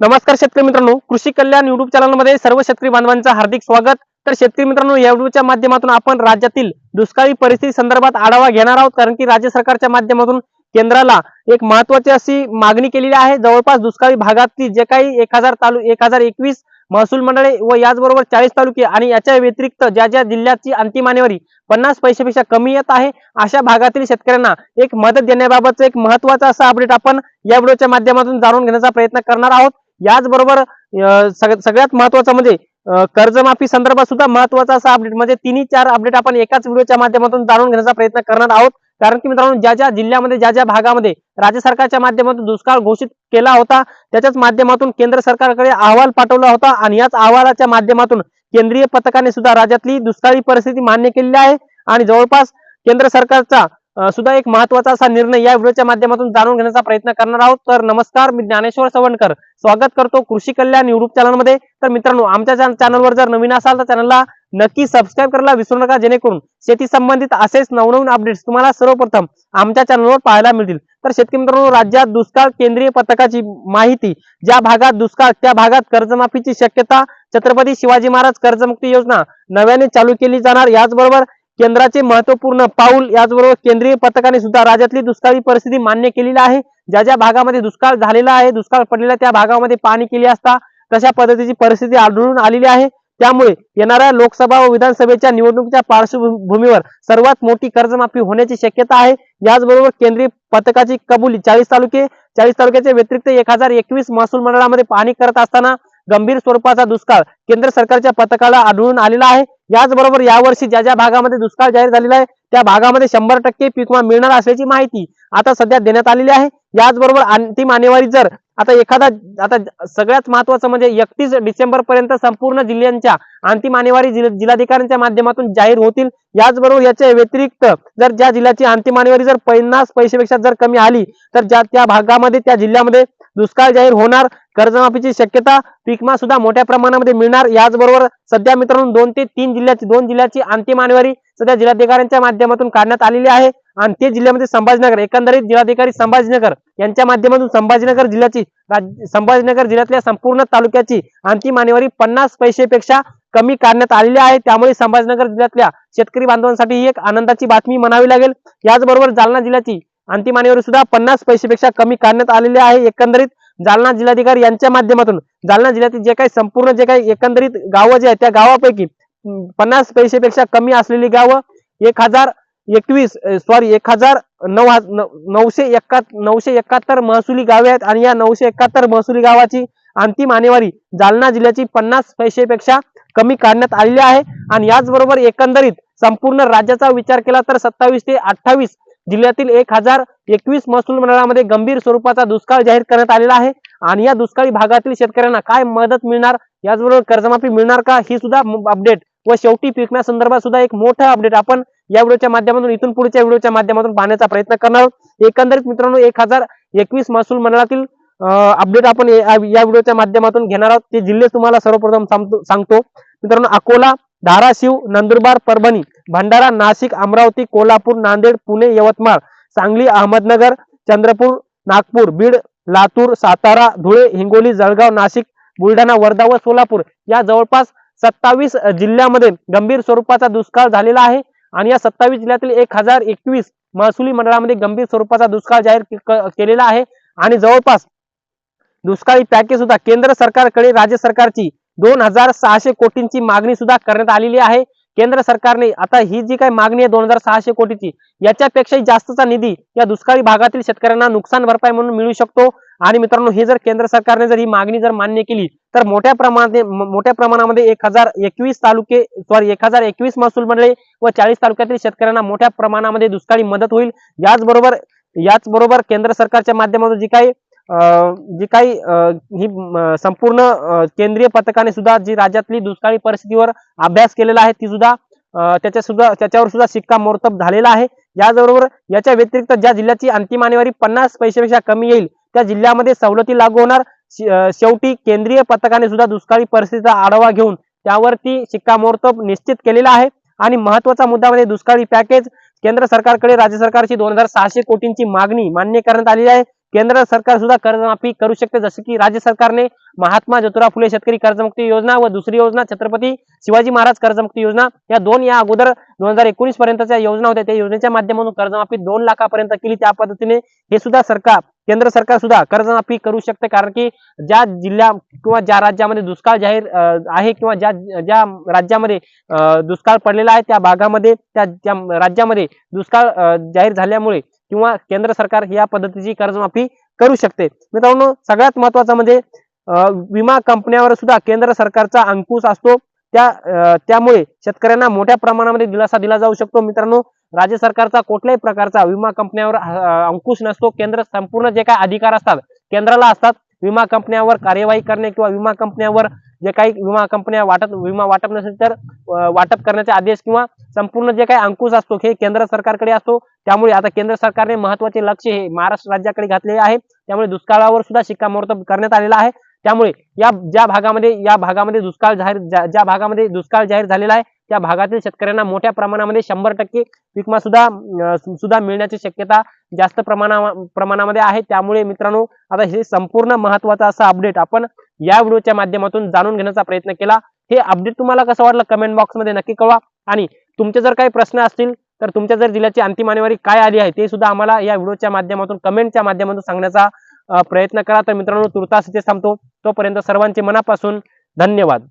नमस्कार शेतकरी मित्रांनो. कृषी कल्याण युट्यूब चॅनलमध्ये सर्व शेतकरी बांधवांचं हार्दिक स्वागत. तर शेतकरी मित्रांनो या व्हिडिओच्या माध्यमातून आपण राज्यातील दुष्काळी परिस्थिती संदर्भात आढावा घेणार आहोत. कारण की राज्य सरकारच्या माध्यमातून केंद्राला एक महत्वाची अशी मागणी केलेली आहे. जवळपास दुष्काळी भागातली जे काही एक हजार तालु एक हजार एकवीस महसूल मंडळे व याचबरोबर चाळीस तालुके आणि याच्या व्यतिरिक्त ज्या ज्या जिल्ह्याची अंतिम आणेवारी पन्नास पैशापेक्षा कमी येत आहे अशा भागातील शेतकऱ्यांना एक मदत देण्याबाबतचं एक महत्वाचं असं अपडेट आपण या व्हिडिओच्या माध्यमातून जाणून घेण्याचा प्रयत्न करणार आहोत. याचबरोबर सगळ्यात महत्वाचं म्हणजे कर्जमाफी संदर्भात सुद्धा महत्त्वाचा असा अपडेट म्हणजे तिन्ही चार अपडेट आपण एकाच व्हिडिओच्या माध्यमातून जाणून घेण्याचा प्रयत्न करणार आहोत. कारण की मित्रांनो ज्या ज्या जिल्ह्यामध्ये ज्या ज्या भागामध्ये राज्य सरकारच्या माध्यमातून दुष्काळ घोषित केला होता त्याच्याच माध्यमातून केंद्र सरकारकडे अहवाल पाठवला होता आणि याच अहवालाच्या माध्यमातून केंद्रीय पथकाने सुद्धा राज्यातली दुष्काळी परिस्थिती मान्य केलेली आहे. आणि जवळपास केंद्र सरकारचा सुद्धा एक महत्त्वाचा असा निर्णय या व्हिडिओच्या माध्यमातून जाणून घेण्याचा प्रयत्न करणार आहोत. तर नमस्कार मी ज्ञानेश्वर सवणकर स्वागत करतो कृषी कल्याण युट्यूब चॅनलमध्ये तर मित्रांनो आमच्या चॅनलवर जर नवीन असाल तर चॅनलला नक्की सबस्क्राईब करायला विसरू नका जेणेकरून शेती संबंधित असेच नवनवीन अपडेट्स तुम्हाला सर्वप्रथम आमच्या चॅनलवर पाहायला मिळतील. तर शेतकरी मित्रांनो राज्यात दुष्काळ केंद्रीय पथकाची माहिती ज्या भागात दुष्काळ त्या भागात कर्जमाफीची शक्यता छत्रपती शिवाजी महाराज कर्जमुक्ती योजना नव्याने चालू केली जाणार याचबरोबर केंद्राचे महत्त्वपूर्ण पाऊल याचबरोबर केंद्रीय पथकाने सुद्धा राज्यातली दुष्काळी परिस्थिती मान्य केलेली आहे. ज्या ज्या भागामध्ये दुष्काळ झालेला आहे दुष्काळ पडलेला त्या भागामध्ये पाणी केली असता तशा पद्धतीची परिस्थिती आढळून आलेली आहे. त्यामुळे येणाऱ्या लोकसभा व विधानसभेच्या निवडणुकीच्या पार्श्वभूमीवर सर्वात मोठी कर्जमाफी होण्याची शक्यता आहे. याचबरोबर केंद्रीय पथकाची कबुली चाळीस तालुके चाळीस तालुक्याच्या व्यतिरिक्त एक हजार एकवीस महसूल मंडळामध्ये पाणी करत असताना गंभीर स्वरूपाचा दुष्काळ केंद्र सरकारच्या पथकाला आढळून आलेला आहे. याचबरोबर यावर्षी ज्या ज्या भागामध्ये दुष्काळ जाहीर झालेला आहे त्या भागामध्ये शंभर टक्के पीक विमा मिळणार असल्याची माहिती आता सध्या देण्यात आलेली आहे. याचबरोबर अंतिम आणेवारी जर आता एखादा आता सगळ्यात महत्वाचं म्हणजे एकतीस डिसेंबर पर्यंत संपूर्ण जिल्ह्यांच्या अंतिम आणेवारी जिल्हाधिकाऱ्यांच्या माध्यमातून जाहीर होतील. याचबरोबर याच्या व्यतिरिक्त जर ज्या जिल्ह्याची अंतिम आणेवारी जर पन्नास पैशापेक्षा जर कमी आली तर ज्या त्या भागामध्ये त्या जिल्ह्यामध्ये दुष्काळ जाहीर होणार. कर्जमाफीची शक्यता पीकमा सुद्धा मोठ्या प्रमाणामध्ये मिळणार. याचबरोबर सध्या मित्रांनो दोन ते तीन जिल्ह्याची दोन जिल्ह्याची अंतिम आणेवारी सध्या जिल्हाधिकाऱ्यांच्या माध्यमातून काढण्यात आलेली आहे. आणि ते जिल्ह्यामध्ये संभाजीनगर एकंदरीत जिल्हाधिकारी संभाजीनगर यांच्या माध्यमातून संभाजीनगर जिल्ह्याची संभाजीनगर जिल्ह्यातल्या संपूर्ण तालुक्याची अंतिम आणेवारी पन्नास पैसेपेक्षा कमी काढण्यात आलेली आहे. त्यामुळे संभाजीनगर जिल्ह्यातल्या शेतकरी बांधवांसाठी ही एक आनंदाची बातमी म्हणावी लागेल. याचबरोबर जालना जिल्ह्याची अंतिम आणेवारी सुद्धा पन्नास पैसेपेक्षा कमी काढण्यात आलेली आहे. एकंदरीत जालना जिल्हाधिकारी यांच्या माध्यमातून जालना जिल्ह्यातील जे काही संपूर्ण जे काही एकंदरीत गावं जे आहेत त्या गावापैकी पन्नास पैसेपेक्षा कमी असलेली गावं एक हजार एकवीस सॉरी एक हजार नऊ नऊशे एकाहत्तर नऊशे एकाहत्तर महसुली गावे आहेत आणि या नऊशे एकाहत्तर महसुली गावाची अंतिम आणेवारी जालना जिल्ह्याची पन्नास पैसेपेक्षा कमी काढण्यात आलेली आहे. आणि याचबरोबर एकंदरीत संपूर्ण राज्याचा विचार केला तर सत्तावीस ते अठ्ठावीस जिल्ह्यातील एक हजार एकवीस महसूल मंडळामध्ये गंभीर स्वरूपाचा दुष्काळ जाहीर करण्यात आलेला आहे. आणि या दुष्काळी भागातील शेतकऱ्यांना काय मदत मिळणार याचबरोबर कर्जमाफी मिळणार का ही सुद्धा अपडेट व शेवटी पिकण्या संदर्भात सुद्धा एक मोठं अपडेट आपण या व्हिडिओच्या माध्यमातून इथून पुढच्या व्हिडिओच्या माध्यमातून पाहण्याचा प्रयत्न करणार आहोत. एकंदरीत मित्रांनो एक हजार एकवीस महसूल मंडळातील अपडेट आपण या व्हिडिओच्या माध्यमातून घेणार आहोत. ते जिल्हे तुम्हाला सर्वप्रथम सांगतो. मित्रांनो अकोला धाराशिव नंदुरबार परभणी भंडारा नाशिक अमरावती कोल्हापूर नांदेड पुणे यवतमाळ सांगली अहमदनगर चंद्रपूर नागपूर बीड लातूर सातारा धुळे हिंगोली जळगाव नाशिक बुलढाणा वर्धा व सोलापूर या जवळपास सत्तावीस जिल्ह्यामध्ये गंभीर स्वरूपाचा दुष्काळ झालेला आहे. आणि या सत्तावीस जिल्ह्यातील एक हजार एकवीस महसुली मंडळामध्ये गंभीर स्वरूपाचा दुष्काळ जाहीर केलेला आहे. आणि जवळपास दुष्काळी पॅकेज सुद्धा केंद्र सरकारकडे राज्य सरकारची दोन हजार सहाशे कोटींची मागणी सुद्धा करण्यात आलेली आहे. केंद्र सरकारने आता ही जी काही मागणी आहे दोन हजार सहाशे कोटीची याच्यापेक्षाही जास्तचा निधी या दुष्काळी भागातील शेतकऱ्यांना नुकसान भरपाई म्हणून मिळू शकतो. आणि मित्रांनो हे जर केंद्र सरकारने जर ही मागणी जर मान्य केली तर मोठ्या प्रमाणात मोठ्या प्रमाणामध्ये एक हजार एकवीस तालुके सॉरी एक हजार एकवीस महसूल मंडळे व चाळीस तालुक्यातील शेतकऱ्यांना मोठ्या प्रमाणामध्ये दुष्काळी मदत होईल. याचबरोबर याचबरोबर केंद्र सरकारच्या माध्यमातून जी काही जी काही ही संपूर्ण केंद्रीय पथकाने सुद्धा जी राज्यातली दुष्काळी परिस्थितीवर अभ्यास केलेला आहे ती सुद्धा त्याच्या सुद्धा त्याच्यावर सुद्धा शिक्कामोर्तब झालेला आहे. याचबरोबर याच्या व्यतिरिक्त ज्या जिल्ह्याची अंतिम आणेवारी पन्नास पैशापेक्षा कमी येईल त्या जिल्ह्यामध्ये सवलती लागू होणार. शेवटी केंद्रीय पथकाने सुद्धा दुष्काळी परिस्थितीचा आढावा घेऊन त्यावरती शिक्कामोर्तब निश्चित केलेला आहे. आणि महत्त्वाचा मुद्दा म्हणजे दुष्काळी पॅकेज. केंद्र सरकारकडे राज्य सरकारची दोन हजार सहाशे कोटींची मागणी मान्य करण्यात आलेली आहे. केंद्र सरकार सुद्धा कर्जमाफी करू शकते जसे की राज्य सरकारने महात्मा ज्योतिराव फुले शेतकरी कर्जमुक्ती योजना व दुसरी योजना छत्रपती शिवाजी महाराज कर्जमुक्ती योजना या दोन या अगोदर दोन हजार एकोणीस पर्यंतच्या योजना होत्या. त्या योजनेच्या माध्यमातून कर्जमाफी दोन लाखापर्यंत केली. त्या पद्धतीने हे सुद्धा सरकार केंद्र सरकार सुद्धा कर्जमाफी करू शकते. कारण की ज्या जिल्ह्या किंवा ज्या राज्यामध्ये दुष्काळ जाहीर आहे किंवा ज्या ज्या राज्यामध्ये अं, दुष्काळ पडलेला आहे त्या भागामध्ये त्या राज्यामध्ये दुष्काळ जाहीर झाल्यामुळे किंवा केंद्र सरकार या पद्धतीची कर्जमाफी करू शकते. मित्रांनो सगळ्यात महत्वाचं म्हणजे विमा कंपन्यावर सुद्धा केंद्र सरकारचा अंकुश असतो. त्या त्यामुळे शेतकऱ्यांना मोठ्या प्रमाणामध्ये दिलासा दिला जाऊ शकतो. मित्रांनो राज्य सरकारचा कुठल्याही प्रकारचा विमा कंपन्यावर अंकुश नसतो. केंद्र संपूर्ण जे काही अधिकार असतात केंद्राला असतात विमा कंपन्यावर कार्यवाही करणे किंवा विमा कंपन्यावर जे काही विमा कंपन्या वाटप विमा वाटप नसेल तर वाटप करण्याचे आदेश किंवा संपूर्ण जे काही अंकुश असतो हे केंद्र सरकारकडे असतो. त्यामुळे आता केंद्र सरकारने महत्त्वाचे लक्ष हे महाराष्ट्र राज्याकडे घातलेले आहे. त्यामुळे दुष्काळावर सुद्धा शिक्कामोर्तब करण्यात आलेला आहे. त्यामुळे या ज्या भागामध्ये या भागामध्ये दुष्काळ जाहीर ज्या भागामध्ये दुष्काळ जाहीर झालेला आहे त्या भागातील शेतकऱ्यांना मोठ्या प्रमाणामध्ये शंभर टक्के विमा सुद्धा सुद्धा मिळण्याची शक्यता जास्त प्रमाणा प्रमाणामध्ये आहे. त्यामुळे मित्रांनो आता हे संपूर्ण महत्वाचं असं अपडेट आपण या व्हिडिओच्या माध्यमातून जाणून घेण्याचा प्रयत्न केला. हे अपडेट तुम्हाला कसं वाटलं कमेंट बॉक्समध्ये नक्की कळवा. आणि तुमचे जर काही प्रश्न असतील तर तुमच्या जर जिल्ह्याची अंतिम आणेवारी काय आली आहे ते सुद्धा आम्हाला या व्हिडिओच्या माध्यमातून कमेंटच्या माध्यमातून सांगण्याचा प्रयत्न करा. तर मित्रांनो तुर्तास इथे थांबतो. तोपर्यंत सर्वांचे मनापासून धन्यवाद.